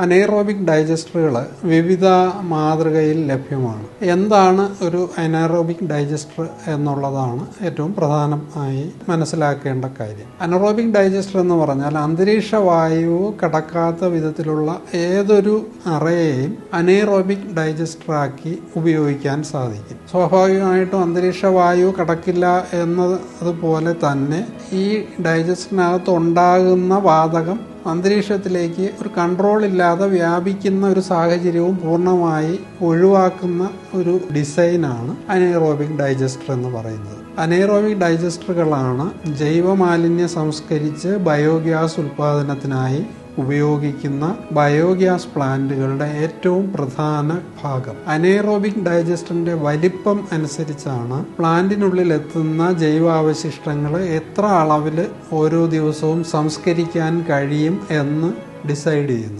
Anaerobic ഡൈജസ്റ്ററുകൾ വിവിധ മാതൃകയിൽ ലഭ്യമാണ്. എന്താണ് ഒരു അനൈറോബിക് ഡൈജസ്റ്റർ എന്നുള്ളതാണ് ഏറ്റവും പ്രധാനമായി മനസ്സിലാക്കേണ്ട കാര്യം. അനറോബിക് ഡൈജസ്റ്റർ എന്ന് പറഞ്ഞാൽ അന്തരീക്ഷ വായു കടക്കാത്ത വിധത്തിലുള്ള ഏതൊരു അറയെയും അനൈറോബിക് ഡൈജസ്റ്ററാക്കി ഉപയോഗിക്കാൻ സാധിക്കും. സ്വാഭാവികമായിട്ടും അന്തരീക്ഷ വായു കടക്കില്ല എന്നതുപോലെ തന്നെ ഈ ഡൈജസ്റ്ററിനകത്ത് ഉണ്ടാകുന്ന വാതകം അന്തരീക്ഷത്തിലേക്ക് ഒരു കൺട്രോൾ ഇല്ലാതെ വ്യാപിക്കുന്ന ഒരു സാഹചര്യവും പൂർണമായി ഒഴിവാക്കുന്ന ഒരു ഡിസൈനാണ് അനൈറോബിക് ഡൈജസ്റ്റർ എന്ന് പറയുന്നത്. അനൈറോബിക് ഡൈജസ്റ്ററുകളാണ് ജൈവമാലിന്യം സംസ്കരിച്ച് ബയോഗ്യാസ് ഉൽപാദനത്തിനായി ഉപയോഗിക്കുന്ന ബയോഗ്യാസ് പ്ലാന്റുകളുടെ ഏറ്റവും പ്രധാന ഭാഗം. അനേറോബിക് ഡൈജസ്റ്ററിന്റെ വലിപ്പം അനുസരിച്ചാണ് പ്ലാന്റിനുള്ളിൽ എത്തുന്ന ജൈവാവശിഷ്ടങ്ങൾ എത്ര അളവിൽ ഓരോ ദിവസവും സംസ്കരിക്കാൻ കഴിയും എന്ന് ഡിസൈഡ് ചെയ്യുന്നത്.